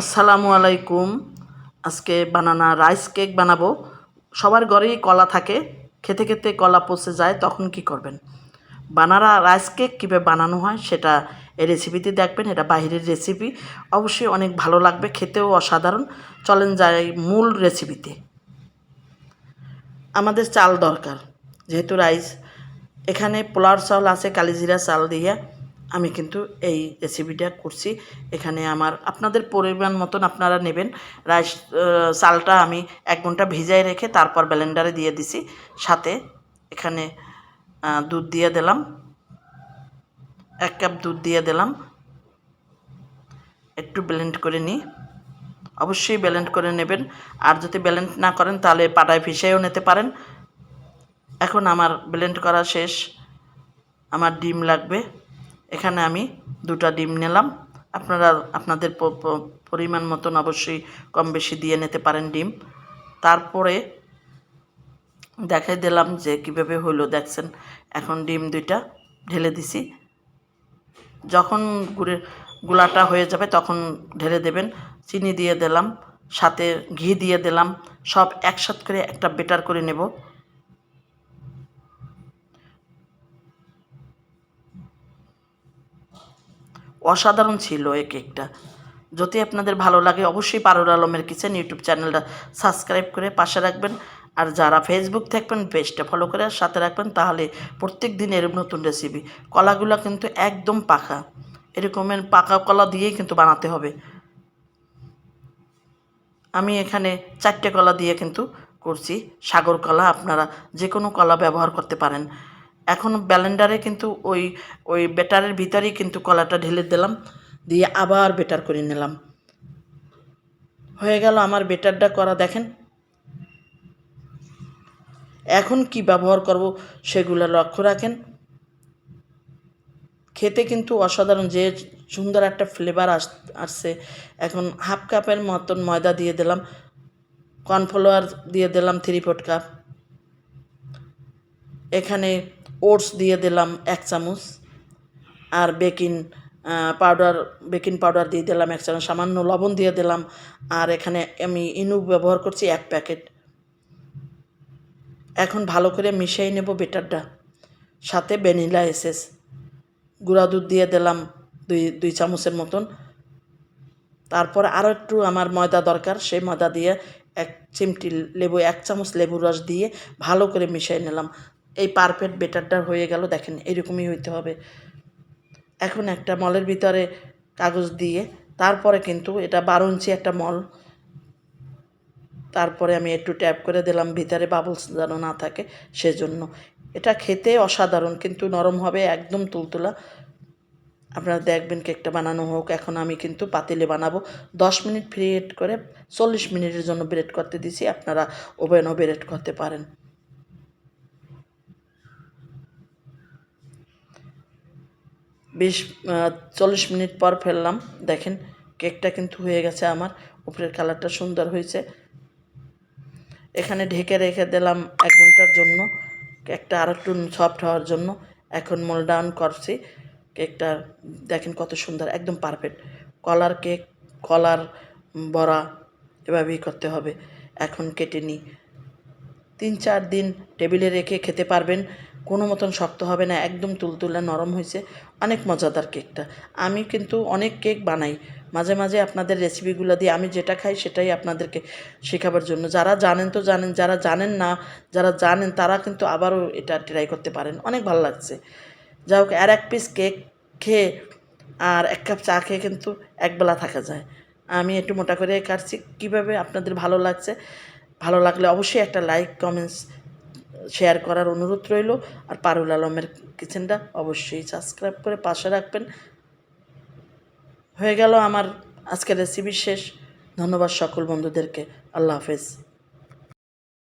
আসসালামু আলাইকুম। আজকে বানানা রাইস কেক বানাবো। সবার ঘরেই কলা থাকে। খেতে খেতে কলা পচে যায়, তখন কি করবেন? বানানা রাইস কেক কীভাবে বানানো হয় সেটা এই রেসিপিতে দেখবেন। এটা বাইরের রেসিপি অবশ্যই অনেক ভালো লাগবে, খেতেও অসাধারণ। চলেন যায় মূল রেসিপিতে আমাদের চাল দরকার। যেহেতু রাইস, এখানে পোলার চাল আছে, কালিজিরা চাল দিয়ে। আমি কিন্তু এই রেসিপিটা করছি। এখানে আমার আপনাদের পরিমাণ মতন আপনারা নেবেন। রাইস চালটা আমি এক ঘণ্টা ভিজাই রেখে তারপর ব্লেন্ডারে দিয়ে দিছি। সাথে এখানে দুধ দিয়ে দিলাম। এক কাপ দুধ দিয়ে দিলাম। একটু ব্লেন্ড করে নিই। অবশ্যই ব্লেন্ড করে নেবেন। আর যদি ব্লেন্ড না করেন তাহলে পাটায় ভিসাইও নিতে পারেন। এখন আমার ব্লেন্ড করা শেষ। আমার ডিম লাগবে। এখানে আমি দুটো ডিম নিলাম। আপনারা, আপনাদের পরিমাণ মতন অবশ্যই কম বেশি দিয়ে নিতে পারেন ডিম। তারপরে দেখাই দিলাম যে কীভাবে হলো দেখছেন? এখন ডিম দুইটা ঢেলে দিছি। যখন গুড়ের গুলাটা হয়ে যাবে তখন ঢেলে দেবেন। চিনি দিয়ে দিলাম, সাথে ঘি দিয়ে দিলাম। সব একসাথ করে একটা বেটার করে নেব। অসাধারণ ছিল এই কেকটা। যদি আপনাদের ভালো লাগে, অবশ্যই পারুল আলমের কিচেন ইউটিউব চ্যানেলটা সাবস্ক্রাইব করে পাশে রাখবেন। আর যারা ফেসবুক থাকবেন পেজটা ফলো করে সাথে রাখবেন, তাহলে প্রত্যেক দিন এরকম নতুন রেসিপি কলাগুলো কিন্তু একদম পাকা। এরকমের পাকা কলা দিয়েই কিন্তু বানাতে হবে। আমি এখানে চারটে কলা দিয়ে কিন্তু করছি। সাগর কলা আপনারা যে কোনো কলা ব্যবহার করতে পারেন। এখন ব্যালেন্ডারে কিন্তু ওই ওই বেটারের ভিতরেই কিন্তু কলাটা ঢেলে দিলাম, দিয়ে আবার বেটার করে নিলাম। হয়ে গেল আমার বেটারটা করা, দেখেন। এখন কি ব্যবহার করব সেগুলো লক্ষ্য রাখেন। খেতে কিন্তু অসাধারণ, যে সুন্দর একটা ফ্লেভার আস, আসছে। এখন হাফ কাপের মতন ময়দা দিয়ে দিলাম কর্নফ্লাওয়ার দিয়ে দিলাম থ্রি ফোর্থ কাপ এখানে ওটস দিয়ে দিলাম এক চামচ আর বেকিং পাউডার বেকিং পাউডার দিয়ে দিলাম এক চামচ, সামান্য লবণ দিয়ে দিলাম আর এখানে আমি ইনু ব্যবহার করছি এক প্যাকেট। এখন ভালো করে মিশিয়ে নেব বেটারটা, সাথে ভ্যানিলা এসেস। গুঁড়া দুধ দিয়ে দিলাম দুই দুই চামচের মতন। তারপর আরও একটু আমার ময়দা দরকার, সেই ময়দা দিয়ে এক চিমটি লেবু, এক চামচ লেবু রস দিয়ে ভালো করে মিশিয়ে নিলাম। এই পারফেক্ট বেটারটা হয়ে গেল, দেখেন এরকমই হইতে হবে। এখন একটা মলের ভিতরে কাগজ দিয়ে, তারপরে কিন্তু এটা বারো ইঞ্চি একটা মল। তারপরে আমি একটু ট্যাপ করে দিলাম, ভিতরে বাবলস যেন না থাকে, সেজন্য। এটা খেতে অসাধারণ, কিন্তু নরম হবে একদম তুলতুলা। আপনারা দেখবেন কেকটা বানানো হোক, এখন আমি কিন্তু পাতিলে বানাবো। দশ মিনিট ফ্রিহেট করে চল্লিশ মিনিটের জন্য ব্রেড করতে দিছি, আপনারা ওভেনও ব্রেড করতে পারেন। বিশ চল্লিশ মিনিট পর ফেললাম। দেখেন, কেকটা কিন্তু হয়ে গেছে আমার। উপরের কালারটা সুন্দর হয়েছে। এখানে ঢেকে রেখে দিলাম এক ঘণ্টার জন্য। কেকটা আর একটু সফট হওয়ার জন্য এখন মোল ডাউন করছি। কেকটা দেখেন কত সুন্দর, একদম পারফেক্ট কলার কেক, কলার বড়া এভাবেই করতে হবে। এখন কেটে নিই। তিন চার দিন টেবিলে রেখে খেতে পারবেন। কোনো মতন শক্ত হবে না, একদম তুলতুলে নরম হয়েছে। অনেক মজাদার কেকটা। আমি কিন্তু অনেক কেক বানাই। মাঝে মাঝে আপনাদের রেসিপিগুলো দিয়ে আমি যেটা খাই সেটাই আপনাদেরকে শেখাবার জন্য। যারা জানেন তো জানেন, যারা জানেন না, যারা জানেন তারা কিন্তু আবারও এটা ট্রাই করতে পারেন। অনেক ভালো লাগছে। যাই হোক, আর এক পিস কেক খেয়ে আর এক কাপ চা খেয়ে কিন্তু একবেলা থাকা যায়। আমি একটু মোটা করে কাটছি। কীভাবে আপনাদের ভালো লাগছে? ভালো লাগলে অবশ্যই একটা লাইক কমেন্টস শেয়ার করার অনুরোধ রইল। আর পারুল আলমের কিচেনটা অবশ্যই সাবস্ক্রাইব করে পাশে রাখবেন। হয়ে গেল আমার আজকের রেসিপি শেষ। ধন্যবাদ সকল বন্ধুদেরকে। আল্লাহ হাফেজ।